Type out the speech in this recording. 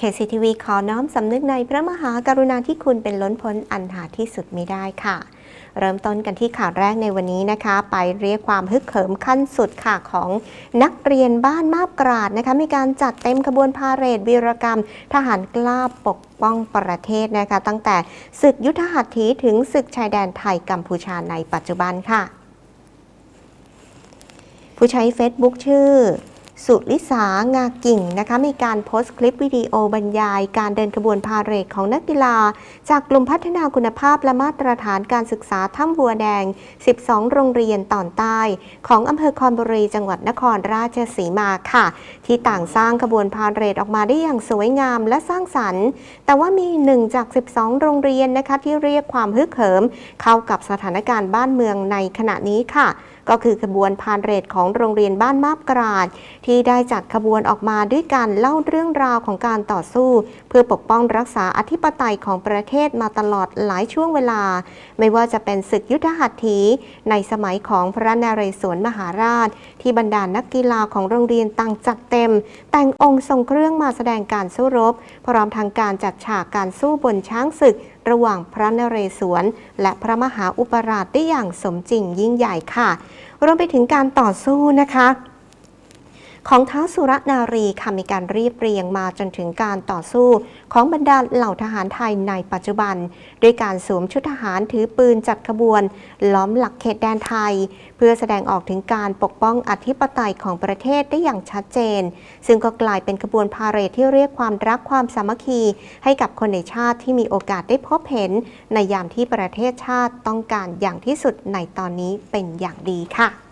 KCTV ขอน้อมสำนึกในพระมหากรุณาธิคุณเป็นล้นพ้นอันหาที่สุดไม่ได้ค่ะ เริ่มต้นกันที่ข่าวแรกในวันนี้นะคะ ไปเรียกความฮึกเหิมขั้นสุดค่ะของนักเรียนบ้านมาบกราดนะคะ มีการจัดเต็มขบวนพาเหรดวีรกรรม ทหารกล้าปกป้องประเทศนะคะ ตั้งแต่ศึกยุทธหัตถีถึงศึกชายแดนไทยกัมพูชาในปัจจุบันค่ะ ผู้ใช้ Facebook ชื่อ สุลิสางากิ่งนะคะมีการโพสต์คลิปวิดีโอบรรยาย การเดินขบวนพาเหรดของนักกีฬา จากกลุ่มพัฒนาคุณภาพและมาตรฐานการศึกษาถ้ำบัวแดง 12 โรงเรียนตอนใต้ ของอำเภอคอนบุรีจังหวัดนครราชสีมาค่ะ ที่ต่างสร้างขบวนพาเหรดออกมาได้อย่างสวยงามและสร้างสรรค์ แต่ว่ามีหนึ่งจาก 12 โรงเรียนนะคะที่เรียกความฮึกเหิม เข้ากับสถานการณ์บ้านเมืองในขณะนี้ค่ะ ก็คือขบวนพาเหรดของโรงเรียนบ้านมาบกราดที่ได้จัดขบวนออกมาด้วยการเล่าเรื่องราวของการต่อสู้ เพื่อปกป้องรักษาอธิปไตยของประเทศมาตลอดหลายช่วงเวลา ไม่ว่าจะเป็นศึกยุทธหัตถีในสมัยของพระนเรศวรมหาราช ที่บรรดานักกีฬาของโรงเรียนต่างจัดเต็ม แต่งองค์ทรงเครื่องมาแสดงการสู้รบ พร้อมทางการจัดฉากการสู้บนช้างศึก ระหว่างพระนเรศวร และพระมหาอุปราชได้อย่างสมจริงยิ่งใหญ่ค่ะ รวมไปถึงการต่อสู้นะคะ ของท้าวสุรนารีค่ะมีการเรียบเรียงมาจนถึงการต่อสู้ ของบรรดาเหล่าทหารไทยในปัจจุบัน ด้วยการสวมชุดทหารถือปืนจัดขบวน ล้อมหลักเขตแดนไทย เพื่อแสดงออกถึงการปกป้องอธิปไตยของประเทศได้อย่างชัดเจน ซึ่งก็กลายเป็นขบวนพาเหรดที่เรียกความรักความสามัคคี ให้กับคนในชาติที่มีโอกาสได้พบเห็น ในยามที่ประเทศชาติต้องการอย่างที่สุดในตอนนี้เป็นอย่างดีค่ะ